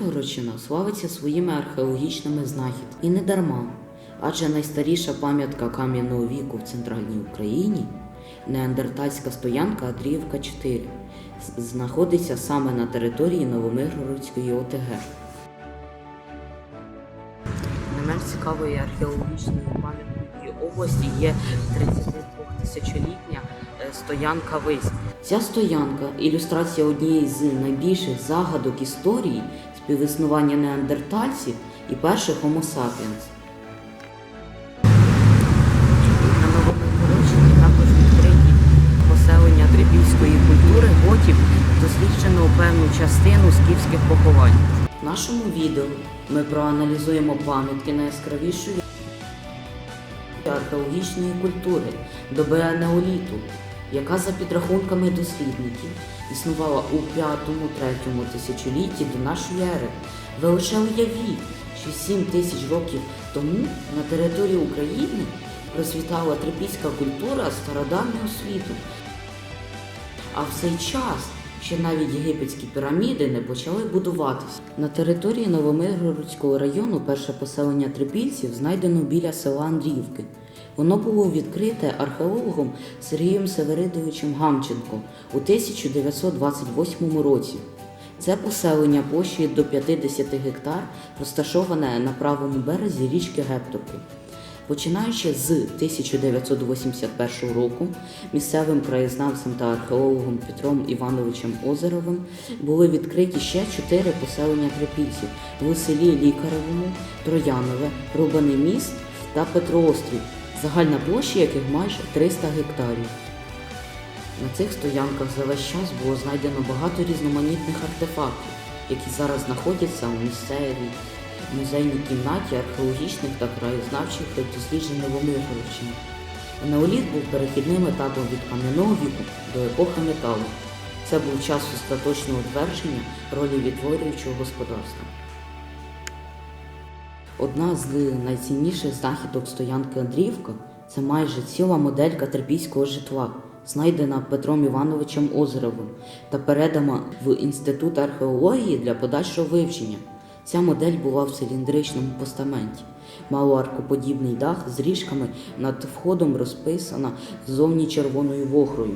Новомиргородщина славиться своїми археологічними знахідками. І не дарма, адже найстаріша пам'ятка кам'яного віку в центральній Україні неандертальська стоянка Андріївка 4 знаходиться саме на території Новомиргородської ОТГ. Не менш цікавою археологічною пам'яткою області є 32-тисячолітня е, стоянка Вись. Ця стоянка ілюстрація однієї з найбільших загадок історії співіснування неандертальців і перших Homo sapiens. На Новомиргородщині також відкриті поселення трипільської культури готів, досліджено певну частину скіфських поховань. В нашому відео ми проаналізуємо пам'ятки найяскравішої археологічної культури доби неоліту, яка за підрахунками дослідників існувала у 5-3 тисячолітті до нашої ери. Ви лише уявіть, що 7 тисяч років тому на території України процвітала трипільська культура стародавнього світу. А в цей час ще навіть єгипетські піраміди не почали будуватися. На території Новомиргородського району перше поселення трипільців знайдено біля села Андріївки. Воно було відкрите археологом Сергієм Северидовичем Гамченко у 1928 році. Це поселення площею до 50 гектар розташоване на правому березі річки Гепторки. Починаючи з 1981 року, місцевим краєзнавцем та археологом Петром Івановичем Озеровим були відкриті ще чотири поселення трипільців в селі Лікаревому, Троянове, Рубаний міст та Петроострів, загальна площа яких майже 300 гектарів. На цих стоянках за весь час було знайдено багато різноманітних артефактів, які зараз знаходяться у місцевій музейній кімнаті археологічних та краєзнавчих та досліджень Новомиргородщини. Неоліт був перехідним етапом від кам'яного віку до епохи металу. Це був час остаточного утвердження ролі відтворюючого господарства. Одна з найцінніших знахідок стоянки Андріївка це майже ціла моделька терпійського житла, знайдена Петром Івановичем Озеровим та передана в Інститут археології для подальшого вивчення. Ця модель була в циліндричному постаменті. Мало аркоподібний дах з ріжками над входом розписана ззовні червоною вохрою.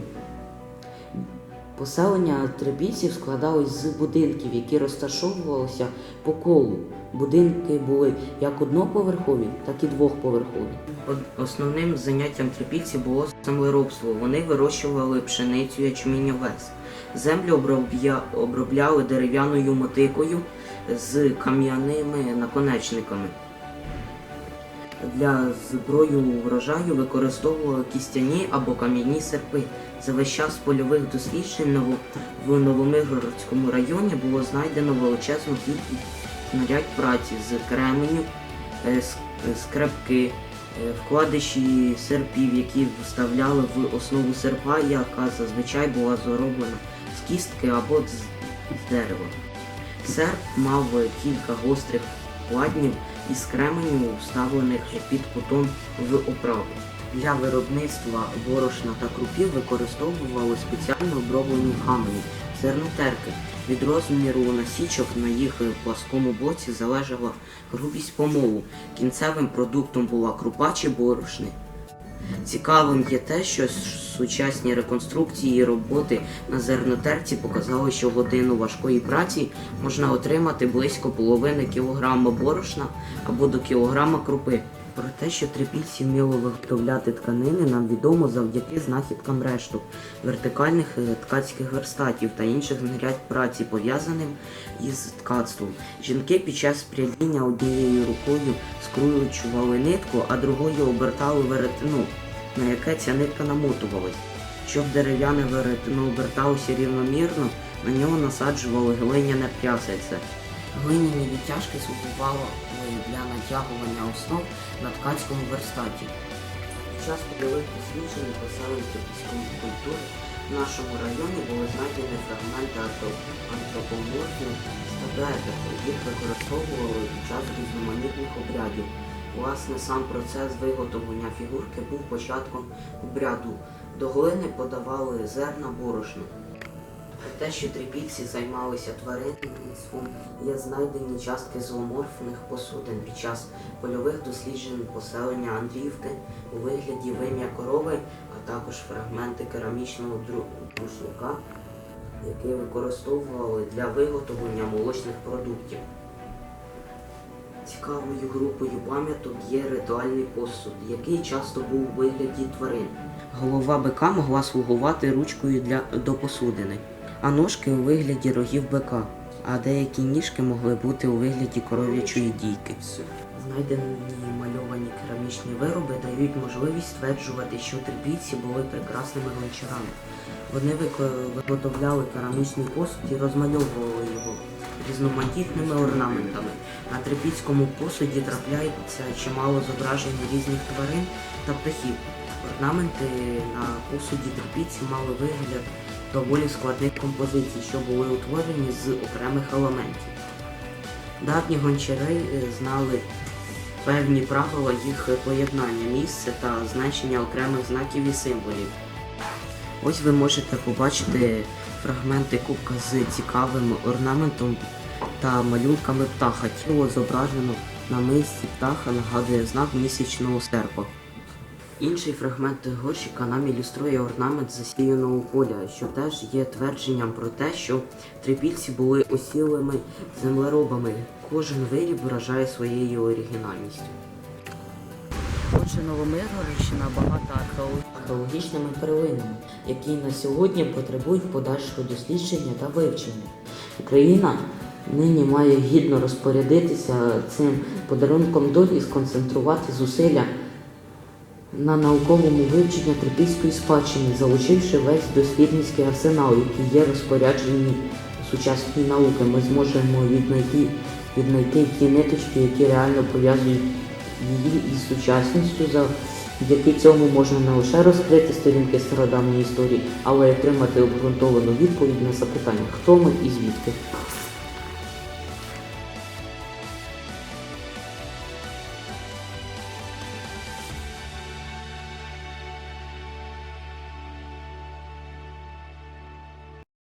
Поселення трипільців складалось з будинків, які розташовувалися по колу. Будинки були як одноповерхові, так і двохповерхові. Основним заняттям трипільців було землеробство. Вони вирощували пшеницю, ячмінь, овес. Землю обробляли дерев'яною мотикою з кам'яними наконечниками. Для зброю врожаю використовували кістяні або кам'яні серпи. За весь час польових досліджень в Новомиргородському районі було знайдено величезну кількість знарядь праці з кременю, е, скрепки, е, вкладиші серпів, які вставляли в основу серпа, яка зазвичай була зроблена з кістки або з, дерева. Серп мав кілька гострих ладнів із кременю, вставлених під кутом в оправу. Для виробництва борошна та крупів використовували спеціально оброблені камені, зернотерки. Від розміру насічок на їх пласкому боці залежала грубість помолу. Кінцевим продуктом була крупа чи борошни. Цікавим є те, що сучасні реконструкції роботи на зернотерці показали, що годину важкої праці можна отримати близько половини кілограма борошна або до кілограма крупи. Про те, що трипільці вміло виготовляти тканини, нам відомо завдяки знахідкам решток, вертикальних е, ткацьких верстатів та інших знарядь праці, пов'язаним із ткацтвом. Жінки під час пряління однією рукою скручували нитку, а другою обертали веретено, на яке ця нитка намотувалась. Щоб дерев'яне веретено оберталося рівномірно, на нього насаджували глиняне прясельце. Глиняні відтяжки слугували для натягування основ на ткацькому верстаті. Під час польових досліджень поселень трипільської культури в нашому районі були знайдені фрагменти антро- антропоморфних статуеток, їх використовували під час різноманітних обрядів. Власне, сам процес виготовлення фігурки був початком обряду. До глини подавали зерна борошна. Те, що трипільці займалися тваринництвом, є знайдені частки зооморфних посудин під час польових досліджень поселення Андріївки у вигляді вим'я корови, а також фрагменти керамічного дру- рушника, який використовували для виготовлення молочних продуктів. Цікавою групою пам'яток є ритуальний посуд, який часто був у вигляді тварин. Голова бика могла слугувати ручкою для, до посудини, а ножки у вигляді рогів бика, а деякі ніжки могли бути у вигляді коров'ячої дійки. Знайдені мальовані керамічні вироби дають можливість стверджувати, що трипільці були прекрасними гончарами. Вони виготовляли керамічний посуд і розмальовували його різноманітними орнаментами. На трипільському посуді трапляється чимало зображень різних тварин та птахів. Орнаменти на посуді трипільці мали вигляд доволі складних композицій, що були утворені з окремих елементів. Давні гончари е, знали певні правила їх поєднання, місце та значення окремих знаків і символів. Ось ви можете побачити фрагменти кубка з цікавим орнаментом та малюнками птаха. Тіло зображено на мисці птаха нагадує знак місячного серпа. Інший фрагмент горщика нам ілюструє орнамент засіяного поля, що теж є твердженням про те, що трипільці були осілими землеробами. Кожен виріб вражає своєю оригінальністю. Отже, Новомиргородщина багата археологічними перлинами, які на сьогодні потребують подальшого дослідження та вивчення. Україна нині має гідно розпорядитися цим подарунком долі і сконцентрувати зусилля на науковому вивченні трипільської спадщини, залучивши весь дослідницький арсенал, який є розпоряджені сучасні науки, ми зможемо віднайти, віднайти ті ниточки, які реально пов'язують її із сучасністю, завдяки цьому можна не лише розкрити сторінки стародавньої історії, але й отримати обґрунтовану відповідь на запитання, хто ми і звідки.